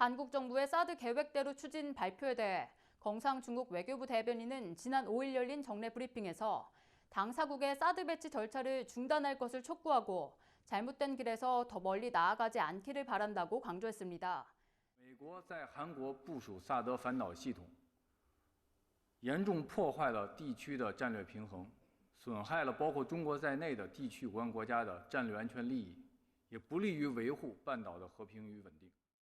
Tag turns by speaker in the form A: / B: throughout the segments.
A: 한국 정부의 사드 계획대로 추진 발표에 대해 경상 중국 외교부 대변인은 지난 5일 열린 정례 브리핑에서 당사국의 사드 배치 절차를 중단할 것을 촉구하고 잘못된 길에서 더 멀리 나아가지 않기를 바란다고 강조했습니다.
B: 美国在韩国部署萨德反导系统，严重破坏了地区的战略平衡，损害了包括中国在内的地区有关国家的战略安全利益，也不利于维护半岛的和平与稳定。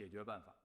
B: 解决办法。